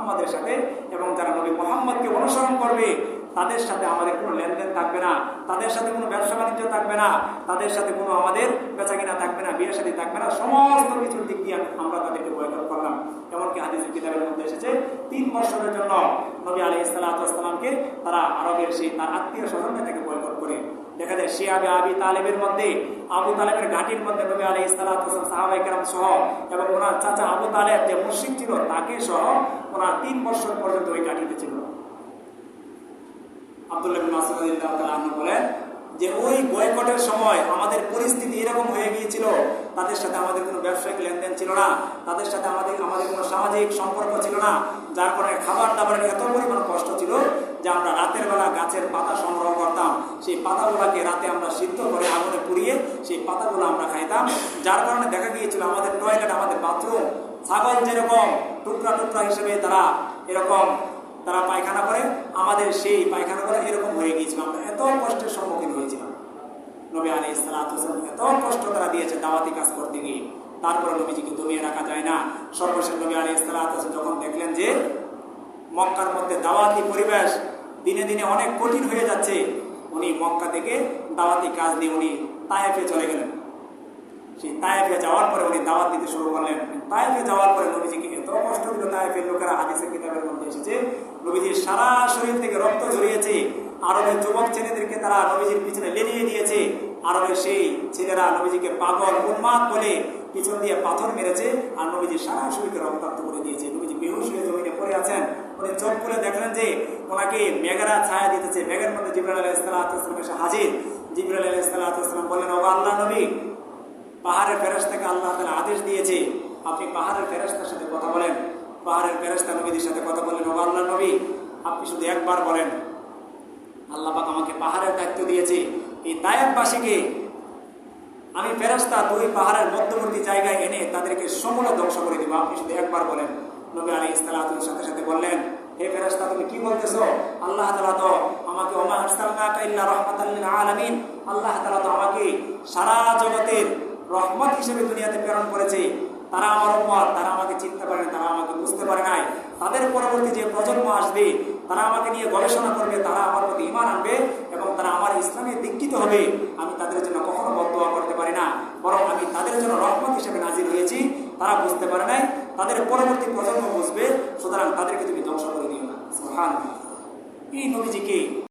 মোহাম্মদের সাথে এবং যারা নবী মোহাম্মদকে অনুসরণ করবে, তাদের সাথে আমাদের কোনো লেনদেন থাকবে না, তাদের সাথে কোনো ব্যবসা বাণিজ্য থাকবে না, তাদের সাথে কোনো আমাদের বেচাকিনা থাকবে না বিয়ের সাথে থাকবে না, সমস্ত কিছুর দিক দিয়ে আমরা তাদেরকে বয়কট করলাম। এমনকি হাদিসের কিতাবের মধ্যে এসেছে, তিন বছরের জন্য নবী আলী ইসলাতামকে তারা আরবের সেই তার আত্মীয় স্বজনদের থেকে বয়কট করে। দেখা যায় শিয়াবে আবি তালেবের মধ্যে, আবু তালেবের ঘাটির মধ্যে নবী আলী ইসলাতাম সাহাবাই কেরাম সহ এবং ওনার চাচা আবু তালেব যে মুশিক ছিল, তাকে সহ ওনার তিন বছর পর্যন্ত ওই ঘাটিতে ছিল। যে ওই বয়কটের সময় আমাদের পরিস্থিতি এরকম হয়ে গিয়েছিল, তাদের সাথে আমাদের কোনো ব্যবসায়িক লেনদেন ছিল না, তাদের সাথে আমাদের আমাদের কোনো সামাজিক সম্পর্ক ছিল না, যার কারণে খাবার দাবারের এত পরিমাণ কষ্ট যে আমরা রাতের বেলা গাছের পাতা সংগ্রহ করতাম, সেই পাতাগুলোকে রাতে আমরা সিদ্ধ করে আগুনে পুড়িয়ে সেই পাতাগুলো আমরা খাইতাম। যার কারণে দেখা গিয়েছিল আমাদের টয়লেট আমাদের বাথরুম ছাগল যেরকম টুকরা টুকরা হিসেবে তারা এরকম তারা পায়খানা করে, আমাদের সেই পায়খানা করে এরকম হয়ে গিয়েছিল। আমরা এত কষ্টের সম্মুখীন হয়েছিলাম। নবী আলী ইসলাম এত কষ্ট তারা দিয়েছে দাওয়াতি কাজ করতে গিয়ে। তারপরে নবীজিকে দমিয়ে রাখা যায় না। সর্বশেষ নবী আলী ইসলাম যখন দেখলেন যে মক্কার মধ্যে দাওয়াতি পরিবেশ দিনে দিনে অনেক কঠিন হয়ে যাচ্ছে। উনি মক্কা থেকে দাওয়াতি কাজ নিয়ে উনি তায়েফে চলে গেলেন। সেই তায়েফে যাওয়ার পরে উনি দাওয়াত দিতে শুরু করলেন। তায়েফে যাওয়ার পরে নবীজিকে এত কষ্ট দিল তায়েফের লোকেরা হাদিসের কিতাবের মধ্যে এসেছে। নবীজির সারা শরীর থেকে রক্ত ঝরিয়েছে। আরবের যুবক ছেলেদেরকে তারা নবীজির পিছনে লেলিয়ে দিয়েছে। আরবের সেই ছেলেরা নবীজিকে পাগল, উন্মাদ বলে পিছন দিয়ে পাথর মেরেছে। আর নবীজির সারা শরীরকে রক্তাক্ত করে দিয়েছে। নবীজি বেহুশ হয়ে জমিনে পড়ে আছেন উনি চোখ খুলে দেখলেন যে মেঘেরা ছায়া দিতেছে। মেঘের মধ্যে জিবরাল আলাহ ইসলাম এসে হাজির। জিবরাল আলাহ ইসলাম বললেন ও আল্লাহ নবী, পাহাড়ের ফেরস্তাকে আল্লাহ তালা আদেশ দিয়েছে। আপনি পাহাড়ের ফেরস্তার সাথে কথা বলেন। পাহাড়ের ফেরস্তা নবীদের সাথে কথা বলেন ও আল্লাহ নবী, আপনি শুধু একবার বলেন। আল্লাহ পাক আমাকে পাহাড়ের দায়িত্ব দিয়েছে। এই তায়েববাসীকে আমি ফেরস্তা দুই পাহাড়ের মধ্যবর্তী জায়গায় এনে তাদেরকে সমূল ধ্বংস করে দিব। আপনি শুধু একবার বলেন। নবী আলী ইসলামের সাথে সাথে বললেন, হে ফেরস্তা তুমি কি বলতেছো? আল্লাহ তো আমাকে সারা জগতের রহমত হিসেবে দুনিয়াতে প্রেরণ করেছে। তারা আমার উম্মত, তারা আমাকে চিনতে পারে, তারা আমাকে বুঝতে পারে নাই। তাদের পরবর্তী যে প্রজন্ম আসবে, তারা আমাকে নিয়ে গবেষণা করবে, তারা আমার প্রতি ইমান আনবে এবং তারা আমার ইসলামে দীক্ষিত হবে। আমি তাদের জন্য কখনো বদয়া করতে পারি না। বরং আমি তাদের জন্য রহমত হিসেবে নাজির হয়েছি। তারা বুঝতে পারে নাই, তাদের পরবর্তী প্রজন্ম বুঝবে, সুতরাং তাদেরকে তুমি ধ্বংস করে দিও না। এই নবীজিকে